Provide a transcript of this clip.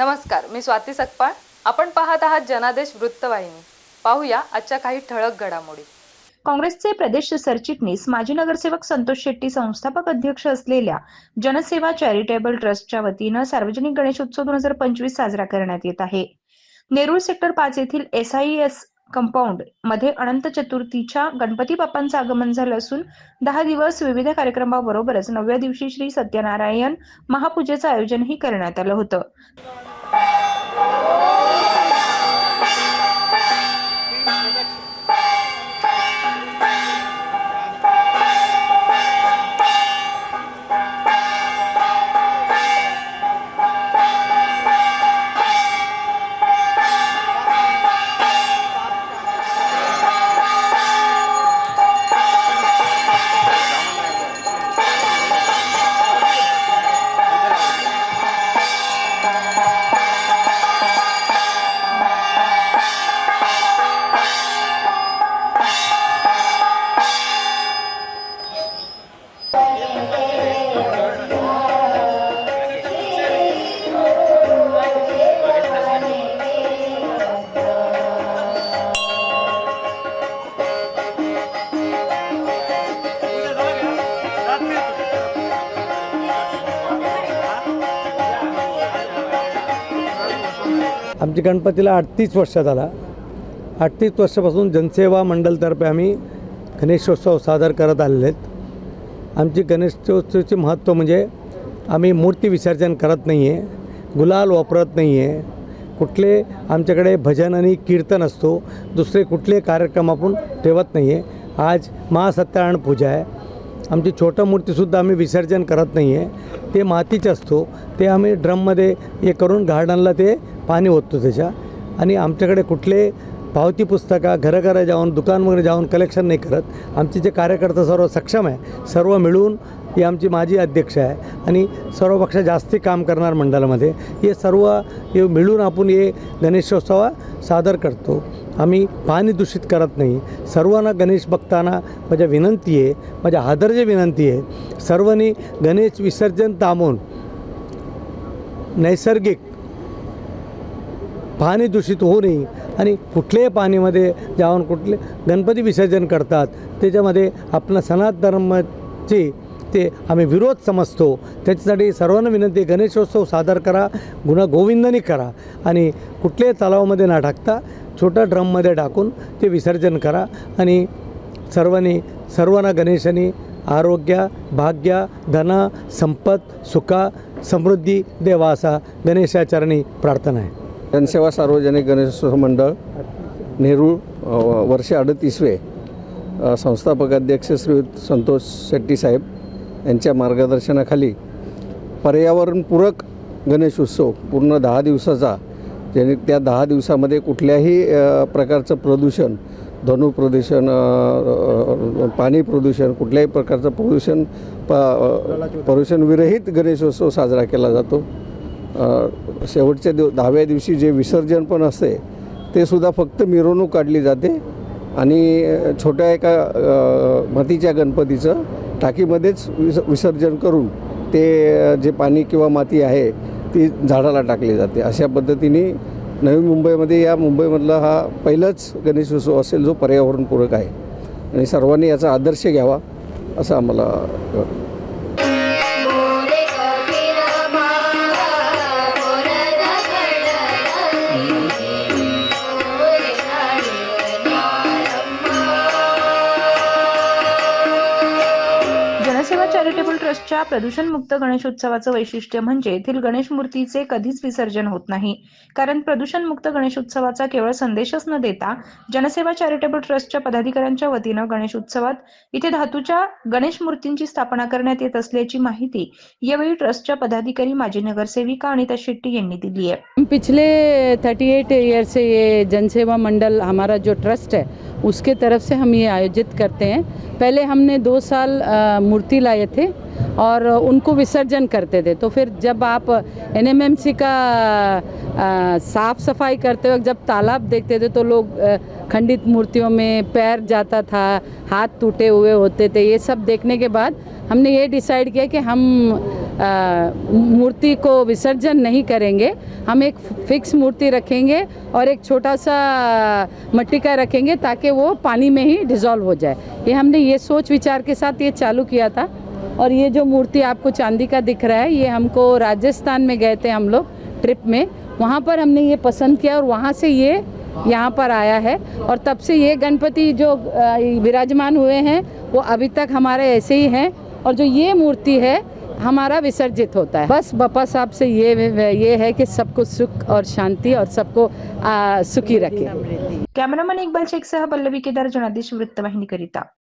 नमस्कार मी स्वाती सकपाळ. आपण पाहत आहात जनादेश वृत्तवाहिनी. पाहूया आजच्या काही ठळक घडामोडी. काँग्रेसचे प्रदेश सरचिटणीस माजी नगरसेवक संतोष शेट्टी संस्थापक अध्यक्ष असलेल्या जनसेवा चॅरिटेबल ट्रस्टच्या वतीनं सार्वजनिक गणेशोत्सव दोन हजार पंचवीस साजरा करण्यात येत आहे. नेरूळ सेक्टर पाच येथील एस आय एस कंपाऊंडमध्ये अनंत चतुर्थीच्या गणपती बाप्पांचं आगमन झालं असून दहा दिवस विविध कार्यक्रमाबरोबरच नवव्या दिवशी श्री सत्यनारायण महापूजेचं आयोजनही करण्यात आलं होतं. आमच्या गणपतीला अडतीस वर्ष झाला अडतीस वर्षापासून जनसेवा मंडलतर्फे आम्ही गणेशोत्सव सादर करत आलेले आहेत. आमची गणेशोत्सवाचे महत्त्व म्हणजे आम्ही मूर्ती विसर्जन करत नाही आहे गुलाल वापरत नाही आहे कुठले आमच्याकडे भजन आणि कीर्तन असतो दुसरे कुठले कार्यक्रम आपण ठेवत नाही आहे आज महासत्यनारायण पूजा आहे. आमची छोटं मूर्तीसुद्धा आम्ही विसर्जन करत नाही आहे ते मातीचं असतो ते आम्ही ड्रममध्ये हे करून गार्डनला ते पाणी ओततो त्याच्या. आणि आमच्याकडे कुठले पावती पुस्तका घराघर जाऊन दुकान वगैरे जाऊन कलेक्शन नाही करत. आमचे जे कार्यकर्ता सर्व सक्षम आहे सर्व मिळून ही आमची माजी अध्यक्ष आहे. आणि सर्वपेक्षा जास्ती काम करणार मंडळामध्ये. हे सर्व हे मिळून आपण हे गणेशोत्सव सादर करतो. आम्ही पाणी दूषित करत नाही. सर्वांना गणेश बघताना माझ्या विनंती आहे माझ्या आदरची विनंती आहे सर्वांनी गणेश विसर्जन थांबवून नैसर्गिक पाणी दूषित होऊ नये. आणि कुठल्याही पाणीमध्ये जाऊन कुठले गणपती विसर्जन करतात त्याच्यामध्ये आपला सनातन धर्माची ते आम्ही विरोध समजतो. त्याच्यासाठी सर्वांना विनंती गणेशोत्सव सादर करा गुन्हा गोविंदनी करा आणि कुठल्याही तलावामध्ये न टाकता छोट्या ड्रममध्ये टाकून ते विसर्जन करा आणि सर्वांनी सर्वांना गणेशाने आरोग्य भाग्य धन संपत सुखा समृद्धी देवा असा गणेशाचरणी प्रार्थना आहे. जनसेवा सार्वजनिक गणेशोत्सव मंडळ नेरूळ अ, वर्षे अडतीसवे संस्थापकाध्यक्ष संस्थापक अध्यक्ष श्री संतोष शेट्टी साहेब यांच्या मार्गदर्शनाखाली पर्यावरणपूरक गणेशोत्सव पूर्ण दहा दिवसाचा ज्याने त्या दहा दिवसामध्ये कुठल्याही प्रकारचं प्रदूषण धनु प्रदूषण पाणी प्रदूषण कुठल्याही प्रकारचं प्रदूषण प प्रदूषणविरहित गणेशोत्सव साजरा केला जातो. शेवटच्या दिव दहाव्या दिवशी जे विसर्जन पण असते ते सुद्धा फक्त मिरवणूक काढली जाते आणि छोट्या एका मतीच्या मातीच्या गणपतीचं टाकीमध्येच विस विसर्जन करून ते जे पाणी किंवा माती आहे ती झाडाला टाकली जाते. अशा पद्धतीने नवी मुंबईमध्ये या मुंबईमधला हा पहिलाच गणेशोत्सव असेल जो पर्यावरणपूरक आहे. आणि सर्वांनी याचा आदर्श घ्यावा असं आम्हाला चॅरिटेबल प्रदूषणमुक्त गणेशोत्सवाचं वैशिष्ट्य म्हणजे येथील गणेश मूर्तीचे कधीच विसर्जन होत नाही. कारण प्रदूषणमुक्त गणेशोत्सवाचा केवळ संदेशच न देता जनसेवा चॅरिटेबल ट्रस्टच्या पदाधिकाऱ्यांच्या वतीनं गणेश उत्सवात इथे धातूच्या गणेश मूर्तींची स्थापना करण्यात येत असल्याची माहिती यावेळी ट्रस्टच्या पदाधिकारी माजी नगरसेविका अनिता शेट्टी यांनी दिली आहे. पिछले 38 ईयर से ये जनसेवा मंडल हमारा जो ट्रस्ट है उसके तरफ से हम ये आयोजित करते हैं। पहले हमने दो साल मूर्ति लाए थे। और उनको विसर्जन करते थे। तो फिर जब आप एनएमएमसी का साफ़ सफ़ाई करते वक्त जब तालाब देखते थे तो लोग खंडित मूर्तियों में पैर जाता था, हाथ टूटे हुए होते थे। ये सब देखने के बाद हमने ये डिसाइड किया कि हम मूर्ति को विसर्जन नहीं करेंगे। हम एक फिक्स मूर्ति रखेंगे और एक छोटा सा मट्टी का रखेंगे ताकि वो पानी में ही डिज़ोल्व हो जाए। ये हमने ये सोच विचार के साथ ये चालू किया था। और ये जो मूर्ति आपको चांदी का दिख रहा है, ये हमको राजस्थान में गए थे हम लोग ट्रिप में। वहाँ पर हमने ये पसंद किया और वहाँ से ये यहाँ पर आया है। और तब से ये गणपति जो विराजमान हुए हैं, वो अभी तक हमारे ऐसे ही हैं। और जो ये मूर्ति है, हमारा विसर्जित होता है। बस बप्पा साहब से ये ये है कि सबको सुख और शांति और सबको सुखी रखे। कैमरामैन इक्बाल शेखसह पल्लवी केदार जनादेश वृत्तवाहिनीकरिता